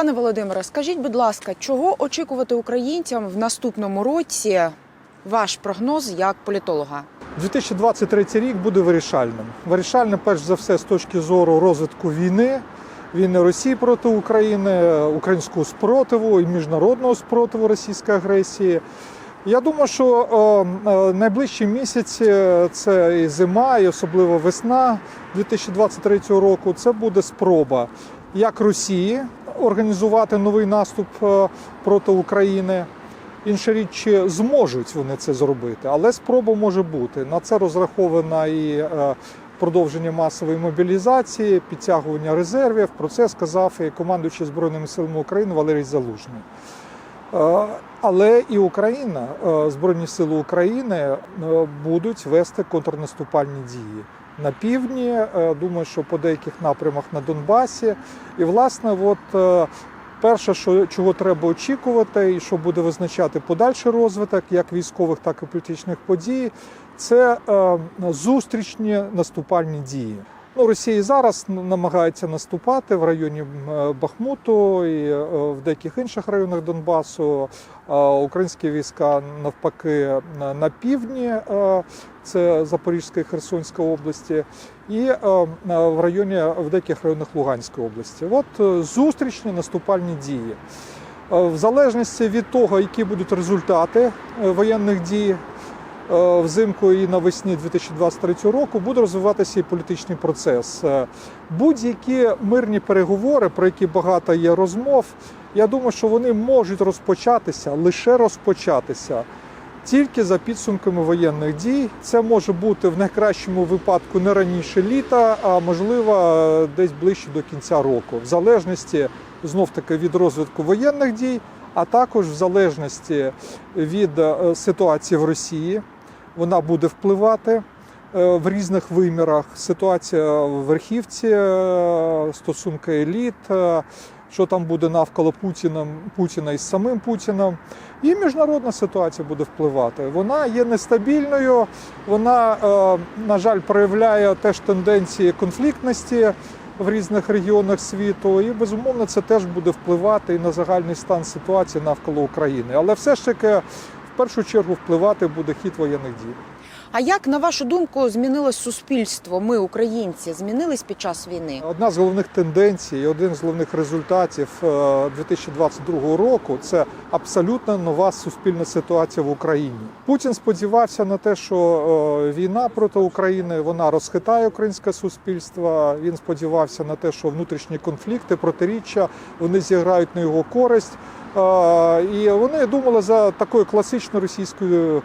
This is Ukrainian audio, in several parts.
Пане Володимире, скажіть, будь ласка, чого очікувати українцям в наступному році? Ваш прогноз як політолога? 2023 рік буде вирішальним. Вирішальним, перш за все, з точки зору розвитку війни, війни Росії проти України, українського спротиву і міжнародного спротиву російської агресії. Я думаю, що е, е, найближчі місяці це і зима, і особливо весна 2023 року. Це буде спроба як Росії організувати новий наступ е, проти України. Інша річ, зможуть вони це зробити, але спроба може бути. На це розрахована і е, продовження масової мобілізації, підтягування резервів. Про це сказав і командуючий Збройними силами України Валерій Залужний. Е, Але і Україна, Збройні сили України будуть вести контрнаступальні дії на півдні. е, Думаю, що по деяких напрямах на Донбасі. І, власне, от е, перше, що чого треба очікувати, і що буде визначати подальший розвиток, як військових, так і політичних подій, це е, зустрічні наступальні дії. Ну, Росія зараз намагається наступати в районі е, Бахмуту і е, в деяких інших районах Донбасу. Українські війська навпаки на- на півдні, е, це Запорізька і Херсонська області, і е, в районі в деяких районах Луганської області. От е, зустрічні наступальні дії. Е, В залежності від того, які будуть результати е, воєнних дій е, взимку і навесні 2023 року, буде розвиватися і політичний процес. Е, Будь-які мирні переговори, про які багато є розмов, я думаю, що вони можуть розпочатися лише розпочатися. Тільки за підсумками воєнних дій це може бути в найкращому випадку не раніше літа, а можливо е, десь ближче до кінця року, в залежності знов таки від розвитку воєнних дій, а також в залежності від е, ситуації в Росії. Вона буде впливати е, в різних вимірах. Ситуація в верхівці, е, стосунки еліт, е, що там буде навколо Путіна, Путіна із самим Путіним. І міжнародна ситуація буде впливати. Вона є нестабільною, вона, на жаль, проявляє теж тенденції конфліктності в різних регіонах світу, і безумовно це теж буде впливати і на загальний стан ситуації навколо України. Але все ж таки, першу чергу, впливати буде хід воєнних дій. А як на вашу думку змінилось суспільство? Ми, українці, змінились під час війни? Одна з головних тенденцій, один з головних результатів е, 2022 року це абсолютно нова суспільна ситуація в Україні. Путін сподівався на те, що е, війна проти України вона розхитає українське суспільство. Він сподівався на те, що внутрішні конфлікти, протиріччя вони зіграють на його користь. Е, І вони думали за такою класичною російською е,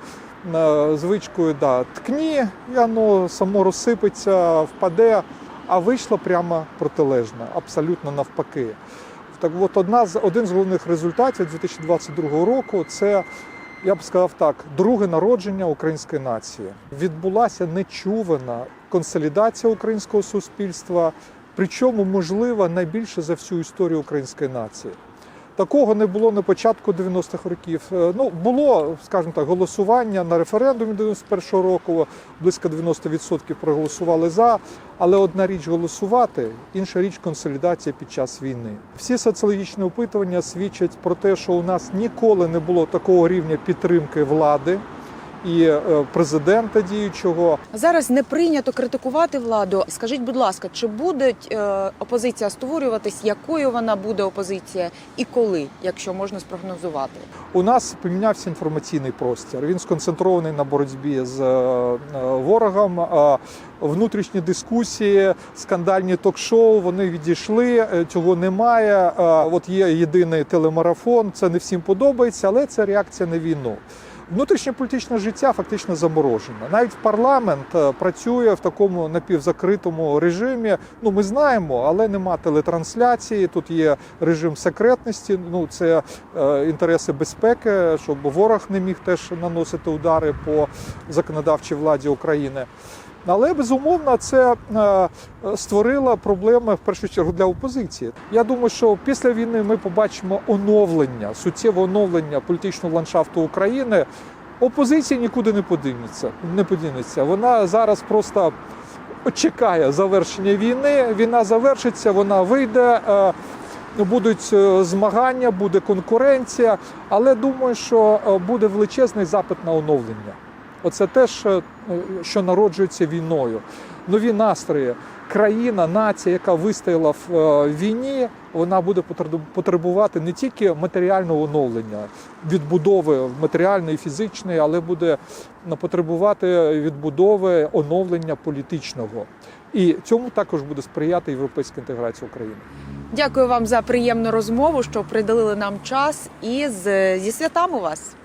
звичкою, да, ткні, і воно само розсипеться, впаде, а вийшло прямо протилежно, абсолютно навпаки. Так от одна з один з головних результатів 2022 року це. Я б сказав так, друге народження української нації. Відбулася нечувана консолідація українського суспільства, причому можлива найбільше за всю історію української нації. Такого не було на початку 90-х років. Е, Ну було, скажімо так, голосування на референдумі 91-го року. Близько 90% проголосували за. Але одна річ голосувати, інша річ консолідація під час війни. Всі соціологічні опитування свідчать про те, що у нас ніколи не було такого рівня підтримки влади і е, президента діючого. Зараз не прийнято критикувати владу. Скажіть, будь ласка, чи буде е, опозиція створюватись? Якою вона буде опозиція і коли, якщо можна спрогнозувати? У нас помінявся інформаційний простір. Він сконцентрований на боротьбі з е, ворогом. Внутрішні дискусії, скандальні ток-шоу вони відійшли. Цього немає. От є єдиний телемарафон. Це не всім подобається, але це реакція на війну. Внутрішнє політичне життя фактично заморожене. Навіть парламент е, працює в такому напівзакритому режимі. Ну ми знаємо, але нема телетрансляції. Тут є режим секретності. Ну це е, інтереси безпеки, щоб ворог не міг теж наносити удари по законодавчій владі України. Але безумовно це е, створило проблеми в першу чергу для опозиції. Я думаю, що після війни ми побачимо оновлення, суттєве оновлення політичного ландшафту України. Опозиція нікуди не подінеться. Не подінеться. Вона зараз просто чекає завершення війни. Війна завершиться, вона вийде. е, будуть е, змагання, буде конкуренція, але думаю, що буде величезний запит на оновлення. Оце теж, е, що народжується війною. Нові настрої. Країна, нація, яка вистояла в е, війні, вона буде потребу- потребувати не тільки матеріального оновлення, відбудови матеріальної, фізичної, але буде потребувати відбудови оновлення політичного. І цьому також буде сприяти європейська інтеграція України. Дякую вам за приємну розмову, що приділили нам час і з, зі святами вас.